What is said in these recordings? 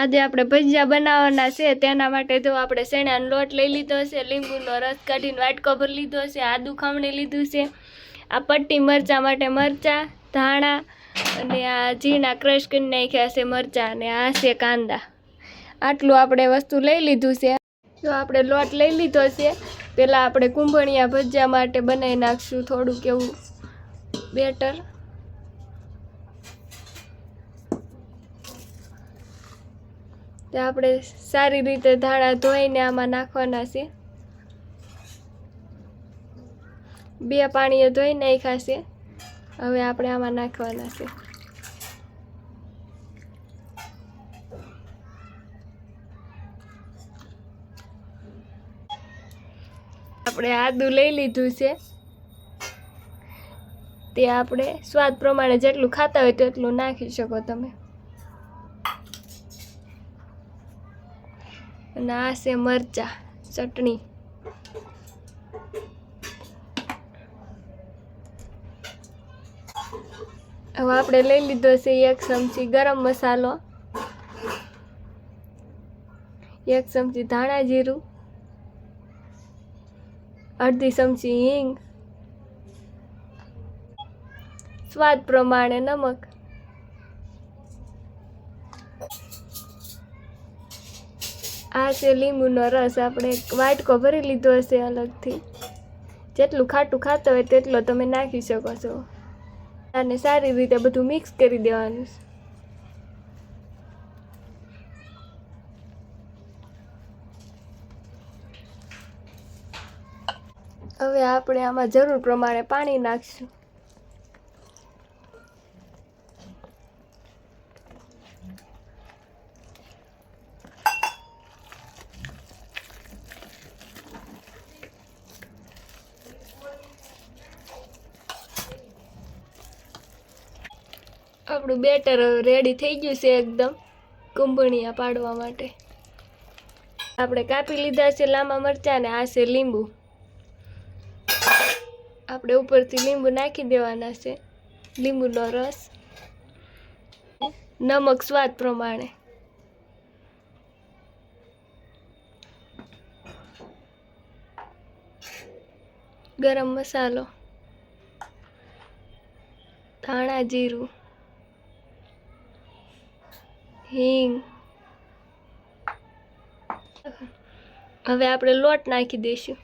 આજે આપણે ભજીયા બનાવવાના છે, તેના માટે જો આપણે શેણાનો લોટ લઈ લીધો છે, લીંબુનો રસ કાઢીને વાટકો ભરી લીધો છે, આદુ ખમણી લીધું છે, આ પટ્ટી મરચાં માટે મરચાં, ધાણા અને આ ઝીણા ક્રશ કરી નાખ્યા છે મરચાં અને આ છે કાંદા. આટલું આપણે વસ્તુ લઈ લીધું છે. જો આપણે લોટ લઈ લીધો છે, પહેલાં આપણે કુંભણિયા ભજીયા માટે બનાવી નાખશું, થોડુંક એવું બેટર તે આપણે સારી રીતે ધાણા ધોઈને આમાં નાખવાના છે. બે પાણીએ ધોઈ નાખ્યા છે. હવે આપણે આમાં નાખવાના છે. આપણે આદુ લઈ લીધું છે. તે આપણે સ્વાદ પ્રમાણે જેટલું ખાતા હોય તેટલું નાખી શકો તમે. અને આ છે મરચા, ચટણી. હવે આપણે લઈ લીધો છે એક ચમચી ગરમ મસાલો, એક ચમચી ધાણા જીરું, અડધી ચમચી હિંગ, સ્વાદ પ્રમાણે નમક. આ છે લીંબુનો રસ. આપણે વાટકો ભરી લીધો હશે અલગથી. જેટલું ખાટું ખાતો હોય તેટલો તમે નાખી શકો છો. અને સારી રીતે બધું મિક્સ કરી દેવાનું છે. હવે આપણે આમાં જરૂર પ્રમાણે પાણી નાખશું. આપણું બેટર રેડી થઈ ગયું છે એકદમ કુંભણિયા પાડવા માટે. આપણે કાપી લીધા છે લાંબા મરચાં ને આ છે લીંબુ. આપણે ઉપરથી લીંબુ નાખી દેવાના છે. લીંબુનો રસ. નમક સ્વાદ પ્રમાણે. ગરમ મસાલો. ધાણા જીરું. હિંગ. હવે આપણે લોટ નાખી દઈશું.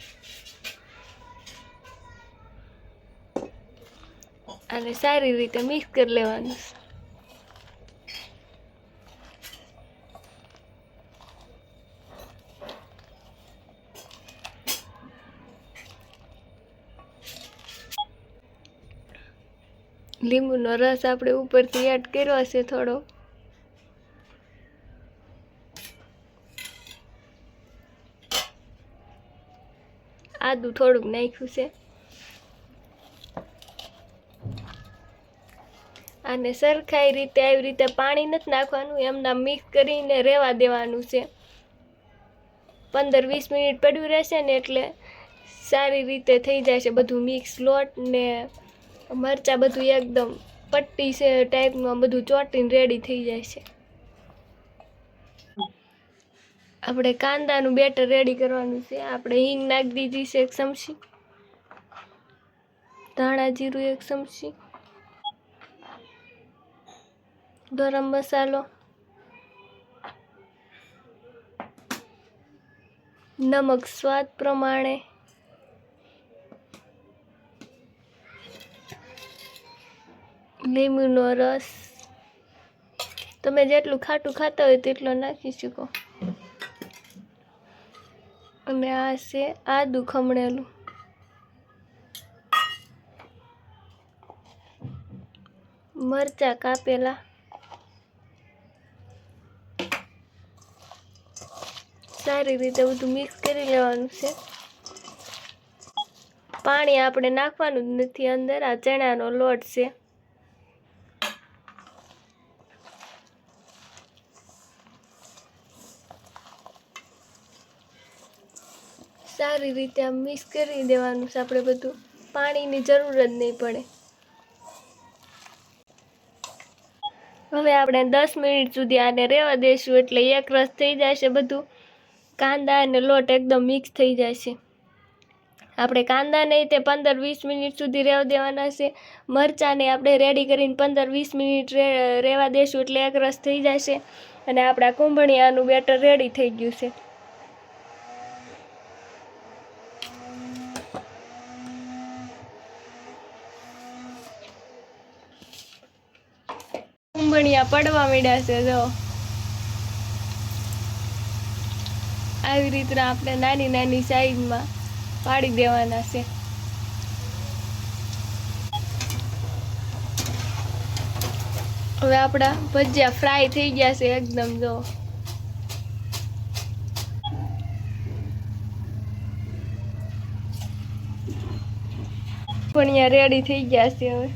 અને સારી રીતે મિક્સ કરી લેવાનું લીંબુનો રસ આપણે ઉપરથી એડ કર્યો હશે થોડો. આદુ થોડુંક નાખ્યું છે. અને સરખાઈ રીતે આવી રીતે પાણી નથી નાખવાનું, એમના મિક્સ કરીને રહેવા દેવાનું છે. પંદર વીસ મિનિટ પડ્યું રહેશે ને એટલે સારી રીતે થઈ જાય છે બધું મિક્સ લોટ ને મરચાં બધું એકદમ પટ્ટી છે ટાઈપમાં બધું ચોટીને રેડી થઈ જાય છે આપણે કાંદાનું બેટર રેડી કરવાનું છે. આપણે હિંગ નાખી દીધી છે એક ચમચી. ધાણા જીરું એક ચમચી. ગરમ મસાલો. નમક સ્વાદ પ્રમાણે. લીંબુનો રસ. તમે જેટલું ખાટું ખાતા હોય તેટલો નાખી શકો. અને આ છે આદું ખમણેલું મરચા કાપેલા. સારી રીતે બધું મિક્સ કરી લેવાનું છે. પાણી આપણે નાખવાનું જ નથી અંદર, આ ચણાનો લોટ છે. સારી રીતે આમ મિક્સ કરી દેવાનું છે. આપણે બધું પાણીની જરૂર જ નહીં પડે. હવે આપણે દસ મિનિટ સુધી આને રહેવા દઈશું એટલે એક રસ થઈ જશે બધું. કાંદા અને લોટ એકદમ મિક્સ થઈ જશે. આપણે કાંદાને તે પંદર વીસ મિનિટ સુધી રહેવા દેવાના છે. મરચાંને આપણે રેડી કરીને પંદર વીસ મિનિટ રહેવા દઈશું એટલે એક રસ થઈ જશે. અને આપણા કુંભણિયાનું બેટર રેડી થઈ ગયું છે. કુંભણિયા પડવા માંડ્યા છે, જો. આવી રીતના આપણે નાની નાની સાઈઝમાં પાડી દેવાના છે. હવે આપણા ભજીયા ફ્રાય થઈ ગયા છે એકદમ, જો. પણ અહીંયા રેડી થઈ ગયા છે હવે.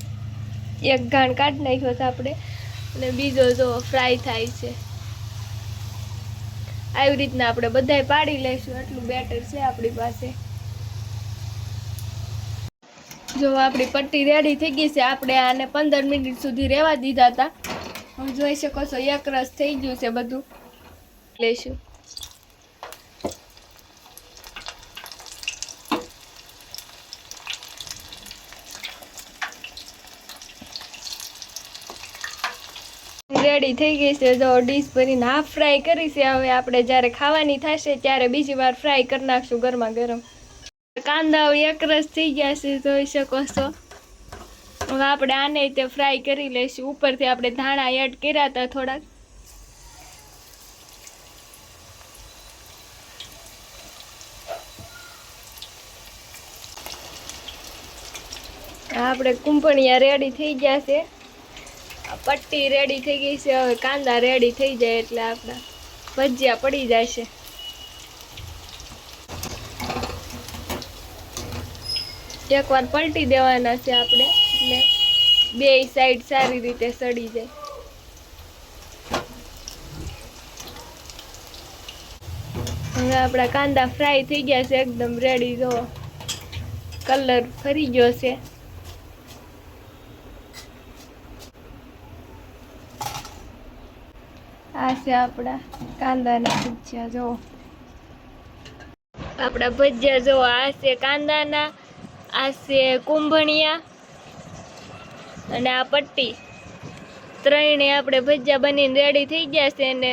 એક ઘાણ કાઢી નાખ્યો છે આપણે. અને બીજો જો ફ્રાય થાય છે. આવી રીતના આપણે બધાય પાડી લઈશું એટલું બેટર છે આપણી પાસે. જો આપણી પટ્ટી રેડી થઈ ગઈ છે, આપણે આને પંદર મિનિટ સુધી રહેવા દીધા હતા. હું જોઈ શકો છો, એક રસ થઈ ગયું છે બધું. લઈશું. રેડી થઈ ગઈ છે જો ડીશ ભરીને હાફ ફ્રાય કરી છે. હવે આપણે જ્યારે ખાવાની થશે ત્યારે બીજી વાર ફ્રાય કરી નાખશું ગરમા ગરમ. કાંદાઓ એકરસ થઈ ગયા છે, જોઈ શકો છો. હવે આપણે આને તે ફ્રાય કરી લઈશું. ઉપરથી આપણે ધાણા એડ કર્યા હતા થોડાક. આપણે કુંભણિયા રેડી થઈ ગયા છે. પટ્ટી રેડી થઈ ગઈ છે, હવે કાંદા રેડી થઈ જાય એટલે આપણા ભજીયા પડી જાય છે એકવાર પલટી દેવાના છે આપણે, એટલે બે સાઈડ સારી રીતે સડી જાય. હવે આપણા કાંદા ફ્રાય થઈ ગયા છે, એકદમ રેડી જો કલર ફરી ગયો છે. આ છે આપણા કાંદાના ભજીયા, જો. આપણા ભજીયા, જો, આ છે કાંદાના, આ છે કુંભણિયા અને આ પટ્ટી. ત્રણે આપણે ભજીયા બનીને રેડી થઈ ગયા છે અને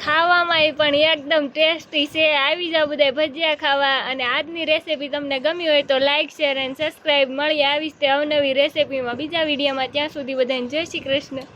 ખાવામાં પણ એકદમ ટેસ્ટી છે. આવી જાઓ બધા ભજીયા ખાવા અને આજની રેસીપી તમને ગમી હોય તો લાઇક શેર અને સબસ્ક્રાઈબ મળી આવીશ તે અવનવી રેસીપીમાં બીજા વિડીયોમાં. ત્યાં સુધી બધાને જય શ્રી કૃષ્ણ.